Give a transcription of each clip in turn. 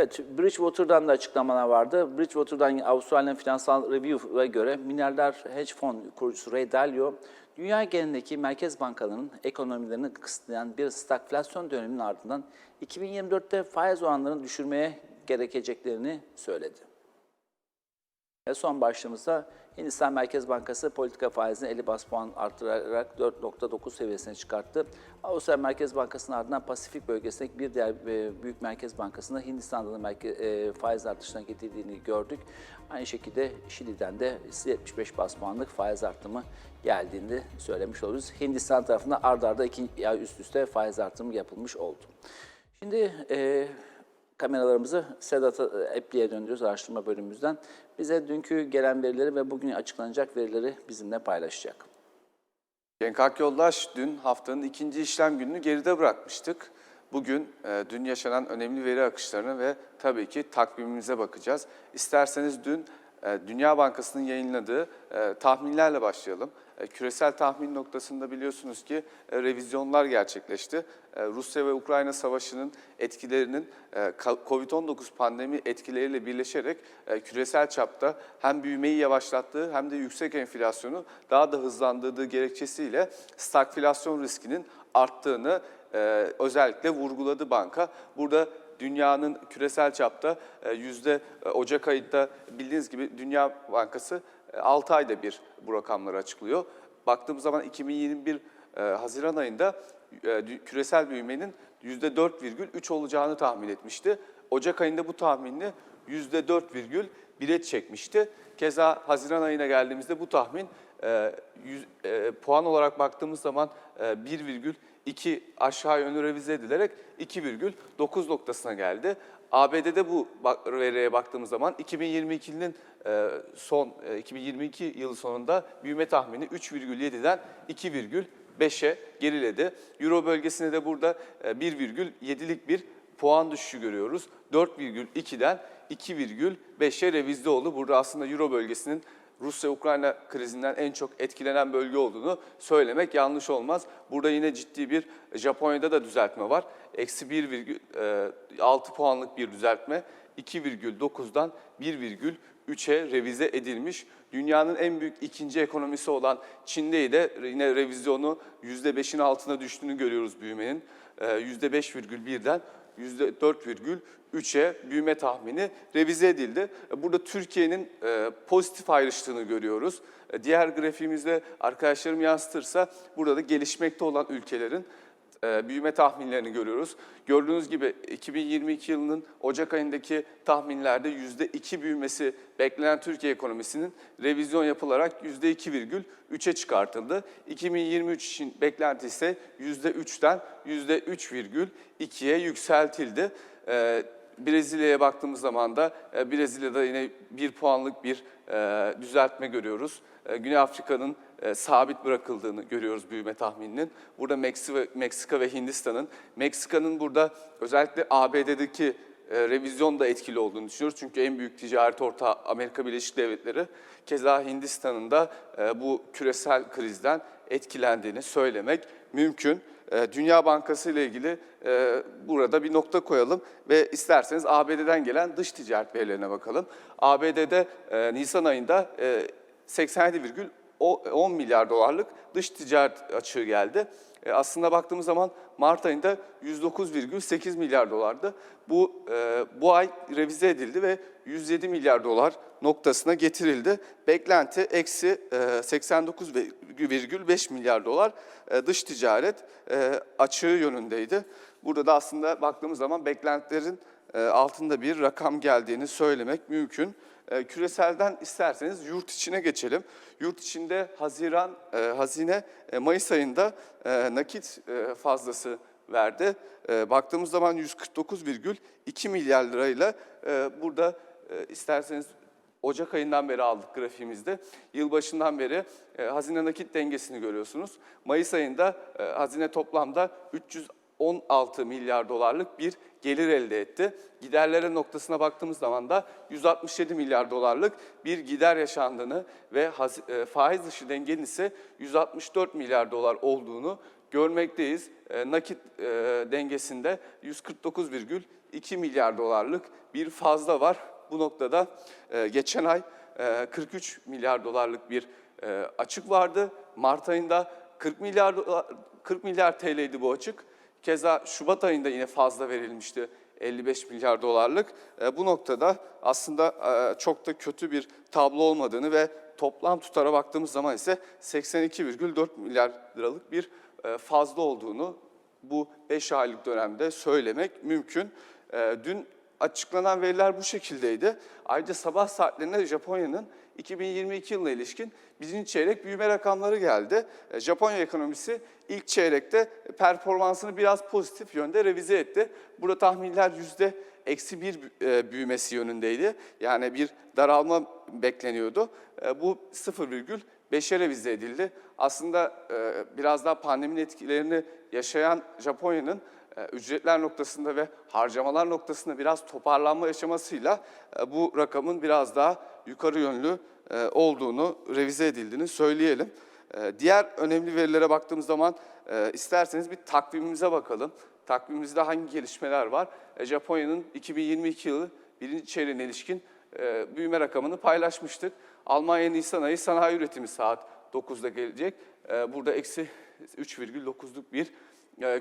Evet, Bridgewater'dan da açıklamalar vardı. Bridgewater'dan Avustralya Finansal Review'a göre milyarder hedge fon kurucusu Ray Dalio, dünya genelindeki merkez bankalarının ekonomilerini kısıtlayan bir stagflasyon döneminin ardından 2024'te faiz oranlarını düşürmeye gerekeceklerini söyledi. Ve son başlığımızda Hindistan Merkez Bankası politika faizini 50 bas puan artırarak 4.9 seviyesine çıkarttı. Avustralya Merkez Bankası'nın ardından Pasifik bölgesindeki bir diğer e, büyük merkez bankasında Hindistan'da da merke- e, faiz artışına getirdiğini gördük. Aynı şekilde Şili'den de 75 bas puanlık faiz artımı geldiğini söylemiş oluruz. Hindistan tarafında ard arda iki ay üst üste faiz artımı yapılmış oldu. Şimdi e, kameralarımızı Sedat Epli'ye döndürüyoruz araştırma bölümümüzden. Bize dünkü gelen verileri ve bugün açıklanacak verileri bizimle paylaşacak. Cenk Akyoldaş dün haftanın ikinci işlem gününü geride bırakmıştık. Bugün e, dün yaşanan önemli veri akışlarına ve tabii ki takvimimize bakacağız. İsterseniz dün e, Dünya Bankası'nın yayınladığı e, tahminlerle başlayalım. E, küresel tahmin noktasında biliyorsunuz ki e, revizyonlar gerçekleşti. E, Rusya ve Ukrayna savaşının etkilerinin e, ka- Covid-19 pandemi etkileriyle birleşerek küresel çapta hem büyümeyi yavaşlattığı hem de yüksek enflasyonu daha da hızlandırdığı gerekçesiyle stagflasyon riskinin arttığını özellikle vurguladı banka. Burada dünyanın küresel çapta yüzde Ocak ayında bildiğiniz gibi Dünya Bankası 6 ayda bir bu rakamları açıklıyor. Baktığımız zaman 2021 e, Haziran ayında e, küresel büyümenin %4,3 olacağını tahmin etmişti. Ocak ayında bu tahminini %4,1'e çekmişti. Keza Haziran ayına geldiğimizde bu tahmin e, yüz- e, puan olarak baktığımız zaman e, 1,2 aşağı yönlü revize edilerek 2,9 noktasına geldi. ABD'de bu veriye baktığımız zaman 2022'nin e, son e, 2022 yılı sonunda büyüme tahmini 3,7'den 2,5'e geriledi. Euro bölgesinde de burada e, 1,7'lik bir puan düşüşü görüyoruz. 4,2'den 2,5'e revize oldu. Burada aslında Euro bölgesinin Rusya-Ukrayna krizinden en çok etkilenen bölge olduğunu söylemek yanlış olmaz. Burada yine ciddi bir Japonya'da da düzeltme var. Eksi 1,6 puanlık bir düzeltme. 2,9'dan 1,3'e revize edilmiş. Dünyanın en büyük ikinci ekonomisi olan Çin'de de yine revizyonu %5'in altına düştüğünü görüyoruz büyümenin. Ee, %5,1'den %4,3'e büyüme tahmini revize edildi. Burada Türkiye'nin e, pozitif ayrıştığını görüyoruz. E, Diğer grafiğimizde arkadaşlarım yansıtırsa burada da gelişmekte olan ülkelerin büyüme tahminlerini görüyoruz. Gördüğünüz gibi 2022 yılının Ocak ayındaki tahminlerde %2 büyümesi beklenen Türkiye ekonomisinin revizyon yapılarak %2,3'e çıkartıldı. 2023 için beklenti ise %3'ten %3,2'ye yükseltildi. Brezilya'ya baktığımız zaman da e, Brezilya'da yine bir puanlık bir e, düzeltme görüyoruz. E, Güney Afrika'nın sabit bırakıldığını görüyoruz büyüme tahmininin. Burada Meksika, ve Hindistan'ın, Meksika'nın burada özellikle ABD'deki revizyon da etkili olduğunu düşünüyoruz. Çünkü en büyük ticaret ortağı Amerika Birleşik Devletleri. Keza Hindistan'ın da bu küresel krizden etkilendiğini söylemek mümkün. Ee, Dünya Bankası ile ilgili e, burada bir nokta koyalım ve isterseniz ABD'den gelen dış ticaret verilerine bakalım. ABD'de e, Nisan ayında e, 87,6 10 milyar dolarlık dış ticaret açığı geldi. E, aslında baktığımız zaman Mart ayında 109,8 milyar dolardı. Bu e, bu ay revize edildi ve 107 milyar dolar noktasına getirildi. Beklenti eksi e, 89,5 milyar dolar e, dış ticaret e, açığı yönündeydi. Burada da aslında baktığımız zaman beklentilerin altında bir rakam geldiğini söylemek mümkün. E, Küreselden isterseniz yurt içine geçelim. Yurt içinde Haziran, e, Hazine e, Mayıs ayında e, nakit e, fazlası verdi. E, baktığımız zaman 149,2 milyar lirayla e, burada e, isterseniz Ocak ayından beri aldık grafiğimizde. Yılbaşından beri e, hazine nakit dengesini görüyorsunuz. Mayıs ayında e, hazine toplamda 316 milyar dolarlık bir gelir elde etti. Giderlere noktasına baktığımız zaman da 167 milyar dolarlık bir gider yaşandığını ve e, faiz dışı dengenin ise 164 milyar dolar olduğunu görmekteyiz. E, nakit e, dengesinde 149,2 milyar dolarlık bir fazla var. Bu noktada geçen ay e, 43 milyar dolarlık bir açık vardı. Mart ayında 40 milyar dolar, 40 milyar TL'ydi bu açık. Keza Şubat ayında yine fazla verilmişti 55 milyar dolarlık. E, bu noktada aslında e, çok da kötü bir tablo olmadığını ve toplam tutara baktığımız zaman ise 82,4 milyar liralık bir e, fazla olduğunu bu 5 aylık dönemde söylemek mümkün. Dün açıklanan veriler bu şekildeydi. Ayrıca sabah saatlerinde Japonya'nın 2022 yılına ilişkin birinci çeyrek büyüme rakamları geldi. E, Japonya ekonomisi ilk çeyrekte performansını biraz pozitif yönde revize etti. Burada tahminler yüzde eksi bir e, büyümesi yönündeydi. Yani bir daralma bekleniyordu. E, Bu 0,5'e revize edildi. Aslında biraz daha pandeminin etkilerini yaşayan Japonya'nın ücretler noktasında ve harcamalar noktasında biraz toparlanma yaşamasıyla bu rakamın biraz daha yukarı yönlü olduğunu, revize edildiğini söyleyelim. E, Diğer önemli verilere baktığımız zaman e, isterseniz bir takvimimize bakalım. Takvimimizde hangi gelişmeler var? E, Japonya'nın 2022 yılı birinci çeyreğine ilişkin e, büyüme rakamını paylaşmıştık. Almanya Nisan ayı sanayi üretimi saat 9'da gelecek. E, Burada eksi 3,9'luk bir e,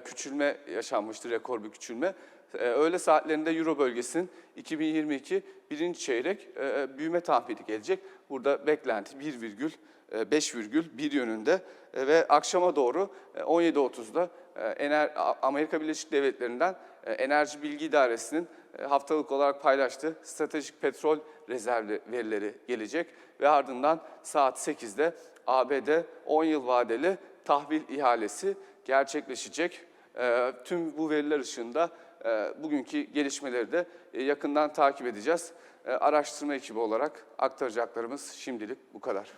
küçülme yaşanmıştır, rekor bir küçülme. E, Öğle saatlerinde Euro bölgesinin 2022 birinci çeyrek e, büyüme tahmini gelecek. Burada beklenti 1,5,1 yönünde E, ve akşama doğru e, 17.30'da e, Ener- A- Amerika Birleşik Devletleri'nden e, Enerji Bilgi İdaresi'nin e, haftalık olarak paylaştığı stratejik petrol rezervi verileri gelecek ve ardından saat 8'de ABD 10 yıl vadeli tahvil ihalesi gerçekleşecek. E, Tüm bu veriler ışığında e, bugünkü gelişmeleri de e, yakından takip edeceğiz. E, Araştırma ekibi olarak aktaracaklarımız şimdilik bu kadar.